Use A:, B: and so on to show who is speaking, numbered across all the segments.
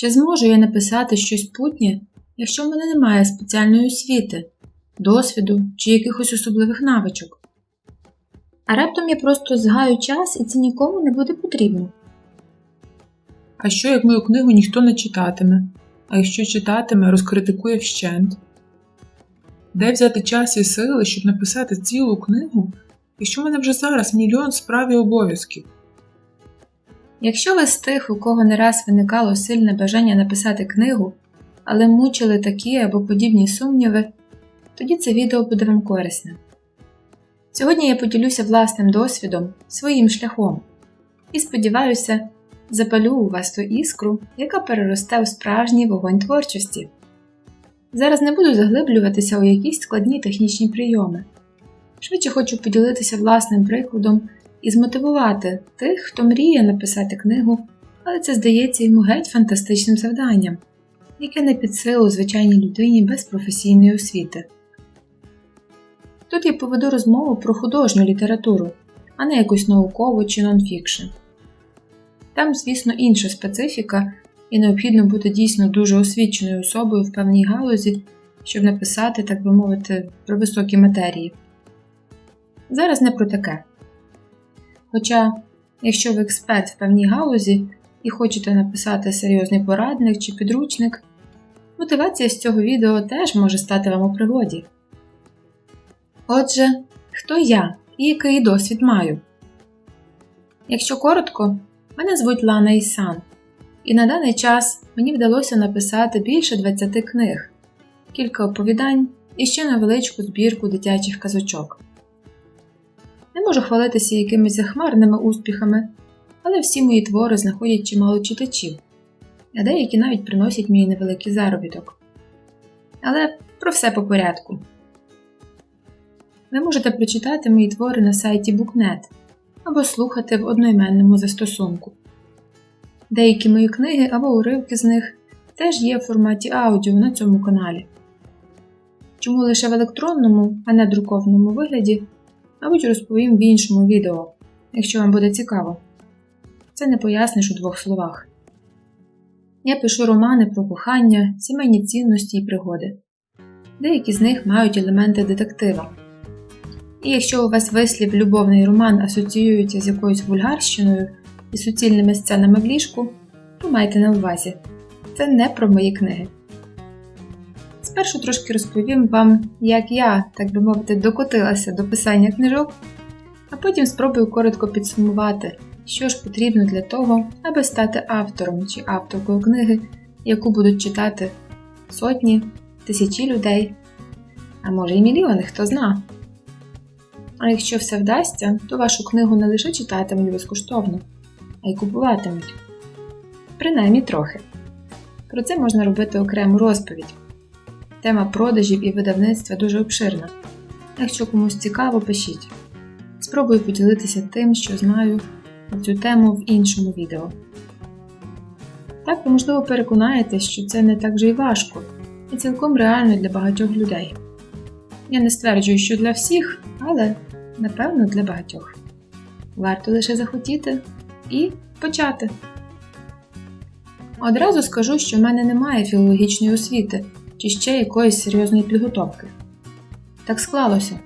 A: Чи зможу я написати щось путнє, якщо в мене немає спеціальної освіти, досвіду чи якихось особливих навичок? А раптом я просто згаю час і це нікому не буде потрібно.
B: А що як мою книгу ніхто не читатиме, а якщо читатиме, розкритикує вщент? Де взяти час і сили, щоб написати цілу книгу, якщо в мене вже зараз мільйон справ і обов'язків?
A: Якщо ви з тих, у кого не раз виникало сильне бажання написати книгу, але мучили такі або подібні сумніви, тоді це відео буде вам корисне. Сьогодні я поділюся власним досвідом, своїм шляхом і сподіваюся, запалю у вас ту іскру, яка переросте у справжній вогонь творчості. Зараз не буду заглиблюватися у якісь складні технічні прийоми. Швидше хочу поділитися власним прикладом і змотивувати тих, хто мріє написати книгу, але це здається йому геть фантастичним завданням, яке не під силу звичайній людині без професійної освіти. Тут я поведу розмову про художню літературу, а не якусь наукову чи нонфікшн. Там, звісно, інша специфіка, і необхідно бути дійсно дуже освіченою особою в певній галузі, щоб написати, так би мовити, про високі матерії. Зараз не про таке. Хоча, якщо ви експерт в певній галузі і хочете написати серйозний порадник чи підручник, мотивація з цього відео теж може стати вам у пригоді. Отже, хто я і який досвід маю? Якщо коротко, мене звуть Лана Ісан, і на даний час мені вдалося написати більше 20 книг, кілька оповідань і ще невеличку збірку дитячих казочок. Не можу хвалитися якимись захмарними успіхами, але всі мої твори знаходять чимало читачів, а деякі навіть приносять мені невеликий заробіток. Але про все по порядку. Ви можете прочитати мої твори на сайті BookNet або слухати в одноіменному застосунку. Деякі мої книги або уривки з них теж є в форматі аудіо на цьому каналі. Чому лише в електронному, а не друкованому вигляді, мабуть, розповім в іншому відео, якщо вам буде цікаво. Це не поясниш у двох словах. Я пишу романи про кохання, сімейні цінності і пригоди. Деякі з них мають елементи детектива. І якщо у вас вислів любовний роман асоціюється з якоюсь вульгарщиною і суцільними сценами в ліжку, то майте на увазі. Це не про мої книги. Спершу трошки розповім вам, як я, так би мовити, докотилася до писання книжок, а потім спробую коротко підсумувати, що ж потрібно для того, аби стати автором чи авторкою книги, яку будуть читати сотні, тисячі людей, а може й мільйони, хто зна. А якщо все вдасться, то вашу книгу не лише читатимуть безкоштовно, а й купуватимуть. Принаймні трохи. Про це можна робити окрему розповідь. Тема продажів і видавництва дуже обширна. Якщо комусь цікаво, пишіть. Спробую поділитися тим, що знаю на цю тему в іншому відео. Так ви, можливо, переконаєтесь, що це не так вже й важко і цілком реально для багатьох людей. Я не стверджую, що для всіх, але напевно для багатьох. Варто лише захотіти і почати. Одразу скажу, що в мене немає філологічної освіти чи ще якоїсь серйозної підготовки. Так склалося.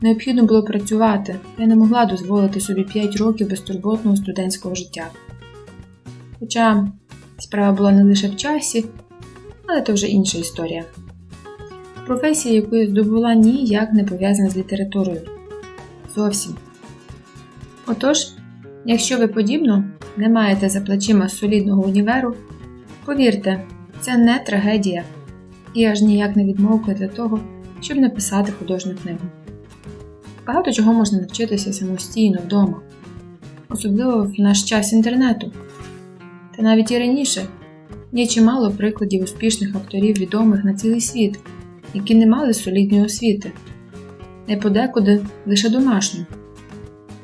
A: Необхідно було працювати, я не могла дозволити собі 5 років безтурботного студентського життя. Хоча справа була не лише в часі, але то вже інша історія. Професія, яку я здобула, ніяк не пов'язана з літературою. Зовсім. Отож, якщо ви подібно не маєте за плечима солідного універу, повірте, це не трагедія і аж ніяк не відмовка для того, щоб написати художню книгу. Багато чого можна навчитися самостійно вдома, особливо в наш час інтернету. Та навіть і раніше є чимало прикладів успішних авторів відомих на цілий світ, які не мали солідної освіти, не подекуди лише домашню.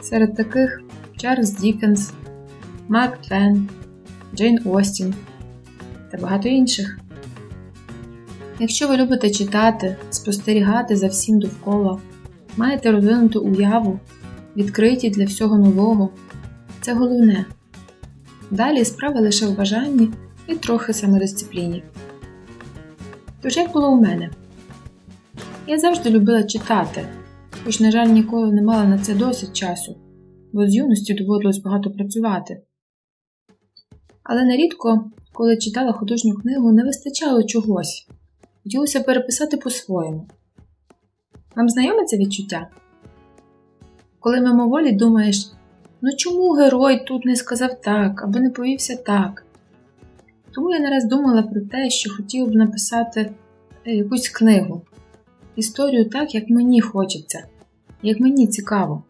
A: Серед таких Чарльз Дікенс, Марк Твен, Джейн Остін та багато інших. Якщо ви любите читати, спостерігати за всім довкола, маєте розвинуту уяву, відкриті для всього нового, це головне. Далі справа лише в бажанні і трохи самодисципліні. Тож як було у мене? Я завжди любила читати, хоч, на жаль, ніколи не мала на це досить часу, бо з юності доводилось багато працювати. Але нерідко, коли читала художню книгу, не вистачало чогось, хотілося переписати по-своєму. Вам знайоме це відчуття? Коли мимоволі думаєш, ну чому герой тут не сказав так або не повівся так? Тому я не раз думала про те, що хотів б написати е, якусь книгу, історію так, як мені хочеться, як мені цікаво.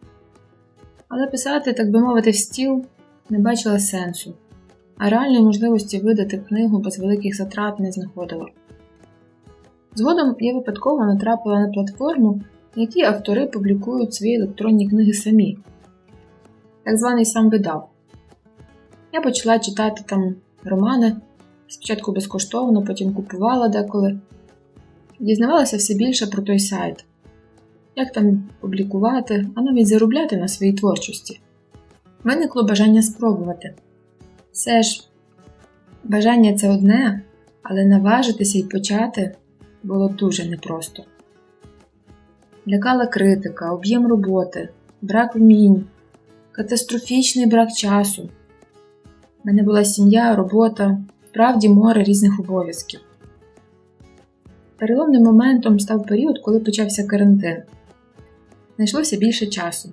A: Але писати, так би мовити, в стіл не бачила сенсу, а реальної можливості видати книгу без великих затрат не знаходила. Згодом я випадково натрапила на платформу, на якій автори публікують свої електронні книги самі, так званий сам видав. Я почала читати там романи, спочатку безкоштовно, потім купувала деколи. Дізнавалася все більше про той сайт, як там публікувати, а навіть заробляти на своїй творчості. Виникло бажання спробувати. Все ж, бажання це одне, але наважитися і почати було дуже непросто. Лякала критика, об'єм роботи, брак вмінь, катастрофічний брак часу. У мене була сім'я, робота, справді море різних обов'язків. Переломним моментом став період, коли почався карантин. Знайшлося більше часу.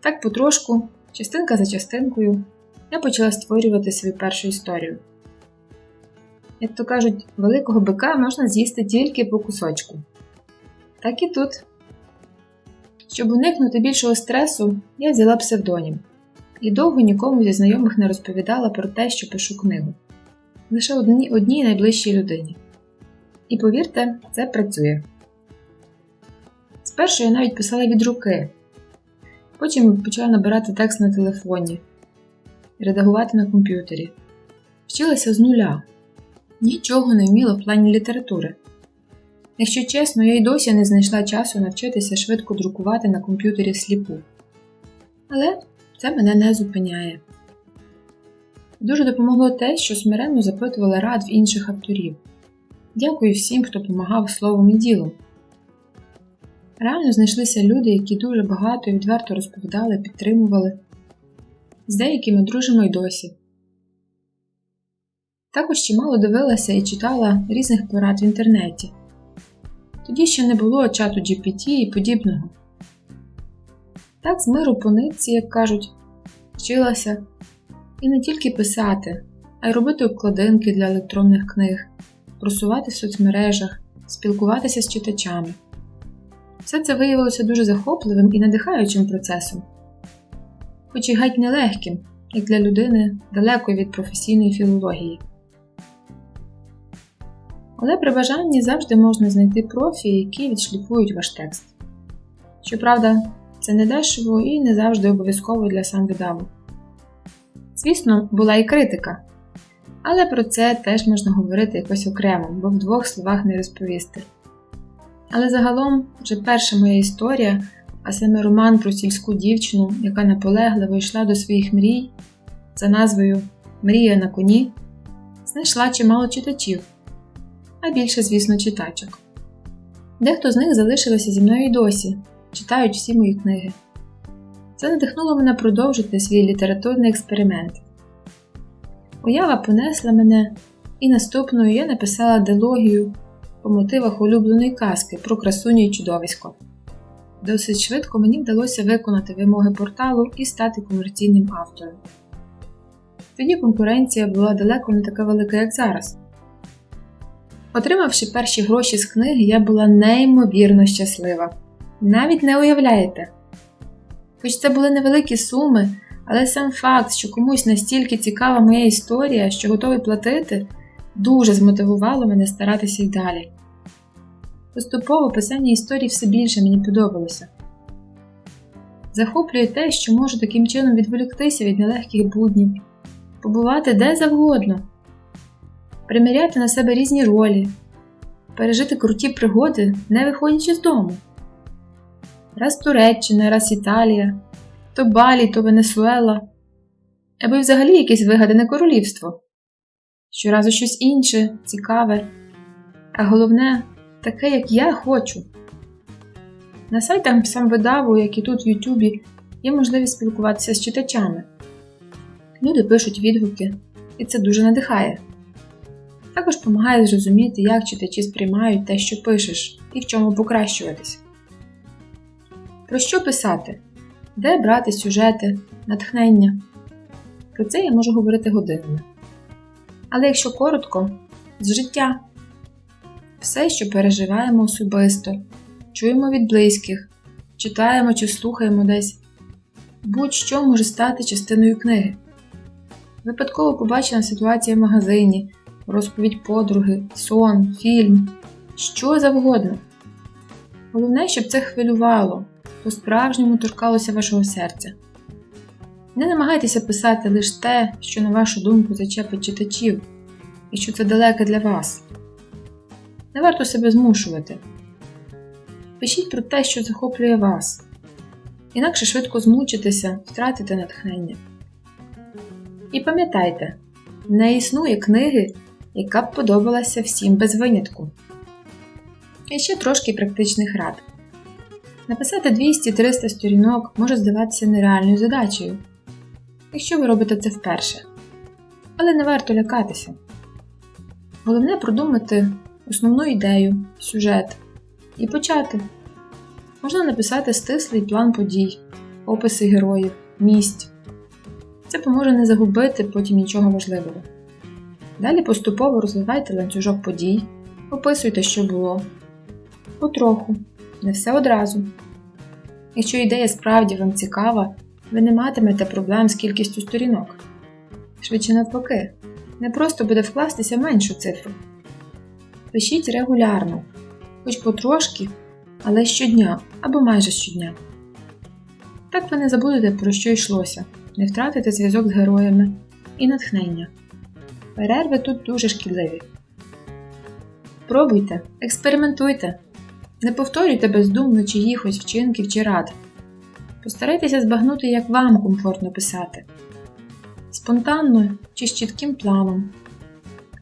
A: Так потрошку, частинка за частинкою, я почала створювати свою першу історію. Як то кажуть, великого бика можна з'їсти тільки по кусочку. Так і тут. Щоб уникнути більшого стресу, я взяла псевдонім і довго нікому зі знайомих не розповідала про те, що пишу книгу. Лише одній, одній найближчій людині. І повірте, це працює. Спершу я навіть писала від руки, потім почала набирати текст на телефоні, редагувати на комп'ютері. Вчилася з нуля, нічого не вміла в плані літератури. Якщо чесно, я й досі не знайшла часу навчитися швидко друкувати на комп'ютері всліпу. Але це мене не зупиняє. Дуже допомогло те, що смиренно запитувала рад в інших авторів. Дякую всім, хто допомагав словом і ділом. Реально знайшлися люди, які дуже багато і відверто розповідали, підтримували. З деякими дружимо й досі. Також чимало дивилася і читала різних порад в інтернеті. Тоді ще не було чату GPT і подібного. Так з миру по нитці, як кажуть, вчилася і не тільки писати, а й робити обкладинки для електронних книг, просувати в соцмережах, спілкуватися з читачами. Все це виявилося дуже захопливим і надихаючим процесом, хоч і геть нелегким, як для людини далекої від професійної філології. Але при бажанні завжди можна знайти профі, які відшліфують ваш текст. Щоправда, це не дешево і не завжди обов'язково для самвидаву. Звісно, була і критика, але про це теж можна говорити якось окремо, бо в двох словах не розповісти. Але загалом, вже перша моя історія, а саме роман про сільську дівчину, яка наполегливо йшла до своїх мрій, за назвою Мрія на коні, знайшла чимало читачів, а більше, звісно, читачок. Дехто з них залишилося зі мною й досі, читають всі мої книги. Це надихнуло мене продовжити свій літературний експеримент. Уява понесла мене, і наступною я написала дилогію по мотивах улюбленої казки про красуню і чудовисько. Досить швидко мені вдалося виконати вимоги порталу і стати комерційним автором. Тоді конкуренція була далеко не така велика, як зараз. Отримавши перші гроші з книги, я була неймовірно щаслива. Навіть не уявляєте. Хоч це були невеликі суми, але сам факт, що комусь настільки цікава моя історія, що готовий платити, дуже змотивувало мене старатися й далі. Поступово писання історій все більше мені подобалося. Захоплює те, що можу таким чином відволіктися від нелегких буднів, побувати де завгодно, приміряти на себе різні ролі, пережити круті пригоди, не виходячи з дому. Раз Туреччина, раз Італія, то Балі, то Венесуела, або й взагалі якесь вигадане королівство. щоразу щось інше, цікаве, а головне таке, як я хочу. На сайтах самвидаву, як і тут в Ютубі, є можливість спілкуватися з читачами. Люди пишуть відгуки, і це дуже надихає. Також допомагає зрозуміти, як читачі сприймають те, що пишеш, і в чому покращуватись. Про що писати? Де брати сюжети, натхнення? Про це я можу говорити годинами. Але якщо коротко, з життя все, що переживаємо особисто, чуємо від близьких, читаємо чи слухаємо десь, будь-що може стати частиною книги. Випадково побачена ситуація в магазині, розповідь подруги, сон, фільм, що завгодно. Головне, щоб це хвилювало, по-справжньому торкалося вашого серця. Не намагайтеся писати лише те, що, на вашу думку, зачепить читачів, і що це далеке для вас. Не варто себе змушувати. Пишіть про те, що захоплює вас, інакше швидко змучитеся, втратите натхнення. І пам'ятайте, не існує книги, яка б подобалася всім без винятку. І ще трошки практичних рад. Написати 200-300 сторінок може здаватися нереальною задачею, якщо ви робите це вперше. Але не варто лякатися. Головне продумати основну ідею, сюжет і почати. Можна написати стислий план подій, описи героїв, місць. Це поможе не загубити потім нічого важливого. Далі поступово розвивайте ланцюжок подій, описуйте, що було. Потроху, не все одразу. Якщо ідея справді вам цікава, ви не матимете проблем з кількістю сторінок. Швидше навпаки, не просто буде вкластися меншу цифру. Пишіть регулярно, хоч потрошки, але щодня або майже щодня. Так ви не забудете, про що йшлося, не втратите зв'язок з героями і натхнення. Перерви тут дуже шкідливі. Пробуйте, експериментуйте, не повторюйте бездумно чиїхось вчинків чи рад. Постарайтеся збагнути, як вам комфортно писати. Спонтанно чи з чітким планом.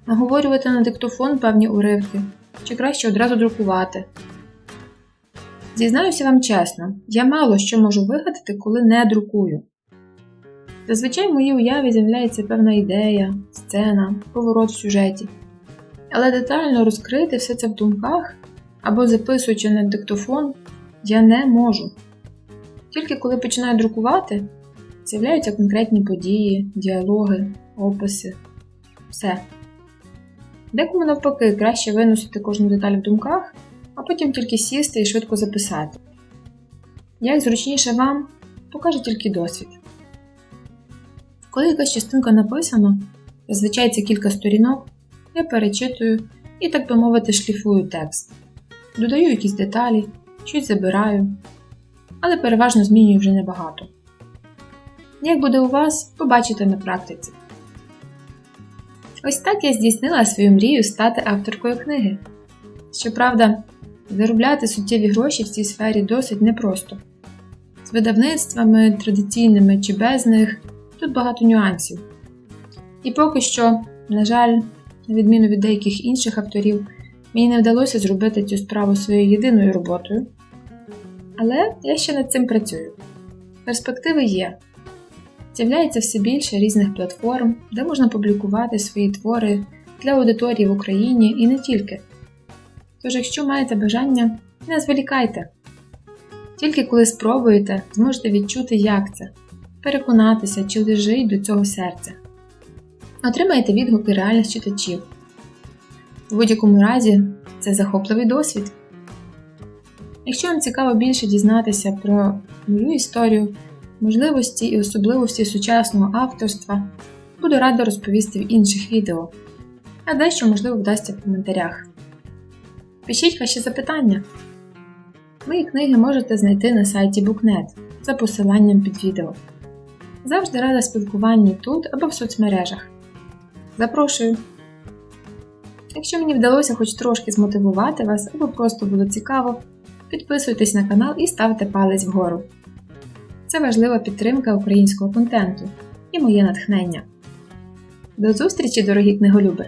A: Наговорювати на диктофон певні уривки, чи краще одразу друкувати. Зізнаюся вам чесно, я мало що можу вигадати, коли не друкую. Зазвичай в моїй уяві з'являється певна ідея, сцена, поворот в сюжеті. Але детально розкрити все це в думках або записуючи на диктофон, я не можу. Тільки коли починаю друкувати, з'являються конкретні події, діалоги, описи. Все. Декому навпаки краще виносити кожну деталь в думках, а потім тільки сісти і швидко записати. Як зручніше вам, покаже тільки досвід. Коли якась частинка написана, зазвичай це кілька сторінок, я перечитую і, так би мовити, шліфую текст. Додаю якісь деталі, щось забираю, але переважно змінюю вже небагато. Як буде у вас, побачите на практиці. Ось так я здійснила свою мрію стати авторкою книги. Щоправда, заробляти суттєві гроші в цій сфері досить непросто. З видавництвами, традиційними чи без них тут багато нюансів. І поки що, на жаль, на відміну від деяких інших авторів, мені не вдалося зробити цю справу своєю єдиною роботою. Але я ще над цим працюю. Перспективи є. З'являється все більше різних платформ, де можна публікувати свої твори для аудиторії в Україні і не тільки. Тож, якщо маєте бажання, не зволікайте. Тільки коли спробуєте, зможете відчути, як це, переконатися, чи лежить до цього серця. Отримайте відгуки реальних читачів. В будь-якому разі, це захопливий досвід. Якщо вам цікаво більше дізнатися про мою історію, можливості і особливості сучасного авторства, буду рада розповісти в інших відео, а дещо, можливо, вдасться в коментарях. Пишіть ваші запитання. Мої книги можете знайти на сайті BookNet за посиланням під відео. Завжди рада спілкуванню тут або в соцмережах. Запрошую! Якщо мені вдалося хоч трошки змотивувати вас або просто було цікаво, підписуйтесь на канал і ставте палець вгору. Це важлива підтримка українського контенту і моє натхнення. До зустрічі, дорогі книголюби!